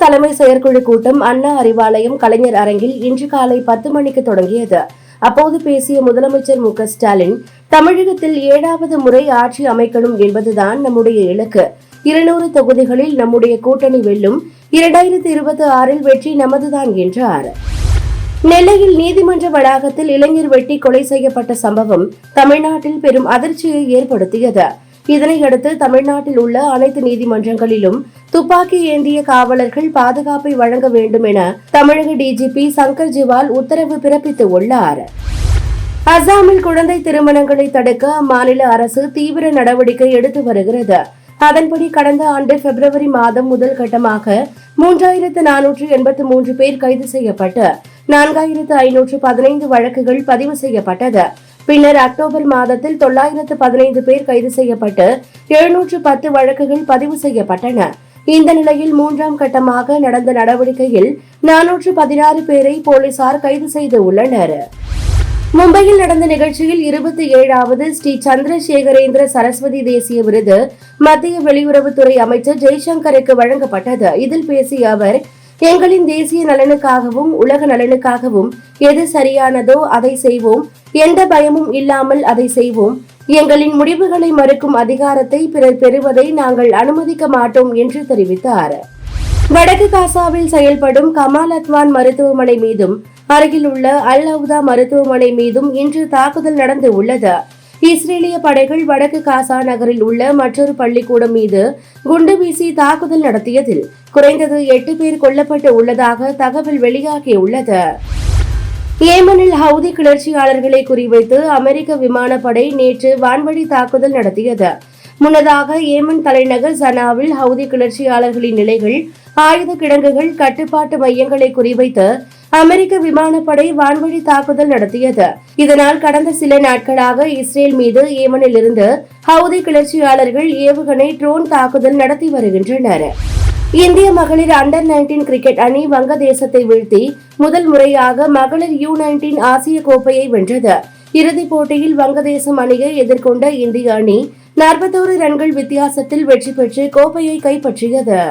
தலைமை செயற்குழு கூட்டம் அண்ணா அறிவாலயம் கலைஞர் அரங்கில் இன்று காலை பத்து மணிக்கு தொடங்கியது. அப்போது பேசிய முதலமைச்சர் மு ஸ்டாலின் தமிழகத்தில் ஏழாவது முறை ஆட்சி அமைக்கணும் என்பதுதான் நம்முடைய இலக்கு. இருநூறு தொகுதிகளில் நம்முடைய கூட்டணி வெல்லும் இரண்டாயிரத்தி இருபத்தி ஆறில் வெற்றி நமதுதான் என்றார். நெல்லையில் நீதிமன்ற வளாகத்தில் இளைஞர் வெட்டி கொலை செய்யப்பட்ட சம்பவம் தமிழ்நாட்டில் பெரும் அதிர்ச்சியை ஏற்படுத்தியது. இதனையடுத்து தமிழ்நாட்டில் உள்ள அனைத்து நீதிமன்றங்களிலும் துப்பாக்கி ஏந்திய காவலர்கள் பாதுகாப்பை வழங்க வேண்டும் என தமிழக டிஜிபி சங்கர் ஜிவால் உத்தரவு பிறப்பித்து உள்ளார். அசாமில் குழந்தை திருமணங்களை தடுக்க அம்மாநில அரசு தீவிர நடவடிக்கை எடுத்து வருகிறது. அதன்படி கடந்த ஆண்டு பிப்ரவரி மாதம் முதல் கட்டமாக மூன்றாயிரத்து நானூற்று எண்பத்து மூன்று பேர் கைது செய்யப்பட்டு நான்காயிரத்து ஐநூற்று பதினைந்து வழக்குகள் பதிவு செய்யப்பட்டது. பின்னர் அக்டோபர் மாதத்தில் தொள்ளாயிரத்து பதினைந்து பேர் கைது செய்யப்பட்டு எழுநூற்று பத்து வழக்குகள் பதிவு செய்யப்பட்டன. இந்த நிலையில் மூன்றாம் கட்டமாக நடந்த நடவடிக்கையில் நானூற்று பதினாறு பேரை போலீசார் கைது செய்து உள்ளனர். மும்பையில் நடந்த நிகழ்ச்சியில் இருபத்தி ஏழாவது ஸ்ரீ சந்திரசேகரேந்திர சரஸ்வதி தேசிய விருது மத்திய வெளியுறவுத்துறை அமைச்சர் ஜெய்சங்கருக்கு வழங்கப்பட்டது. இதில் பேசிய அவர் எங்களின் தேசிய நலனுக்காகவும் உலக நலனுக்காகவும் எது சரியானதோ அதை செய்வோம். எந்த பயமும் இல்லாமல் அதை செய்வோம். எங்களின் முடிவுகளை மறுக்கும் அதிகாரத்தை பிறர் பெறுவதை நாங்கள் அனுமதிக்க மாட்டோம் என்று தெரிவித்தார். வடக்கு காசாவில் செயல்படும் கமால் அத்வான் மருத்துவமனை மீதும் அருகில் உள்ள அல் அவுதா மருத்துவமனை மீதும் இன்று தாக்குதல் நடந்து உள்ளது. இஸ்ரேலிய படைகள் வடக்கு காசா நகரில் உள்ள மற்றொரு பள்ளிக்கூடம் மீது குண்டு வீசி தாக்குதல் நடத்தியதில் குறைந்தது எட்டு பேர் கொல்லப்பட்டு உள்ளதாக தகவல் வெளியாகியுள்ளது. ஏமனில் ஹவுதி கிளர்ச்சியாளர்களை குறிவைத்து அமெரிக்க விமானப்படை நேற்று வான்வழி தாக்குதல் நடத்தியது. முன்னதாக ஏமன் தலைநகர் சனாவில் ஹவுதி கிளர்ச்சியாளர்களின் நிலைகள் ஆயுத கிடங்குகள் கட்டுப்பாட்டு மையங்களை குறிவைத்து அமெரிக்க விமானப்படை வான்வழி தாக்குதல் நடத்தியது. இதனால் கடந்த சில நாட்களாக இஸ்ரேல் மீது ஏமனில் இருந்து ஹவுதி கிளர்ச்சியாளர்கள் ஏவுகணை ட்ரோன் தாக்குதல் நடத்தி வருகின்றனர். இந்திய மகளிர் அண்டர் 19 கிரிக்கெட் அணி வங்கதேசத்தை வீழ்த்தி முதல் முறையாக மகளிர் யூ 19 ஆசிய கோப்பையை வென்றது. இறுதிப் போட்டியில் வங்கதேசம் அணியை எதிர்கொண்ட இந்திய அணி நாற்பத்தோரு ரன்கள் வித்தியாசத்தில் வெற்றி பெற்று கோப்பையை கைப்பற்றியது.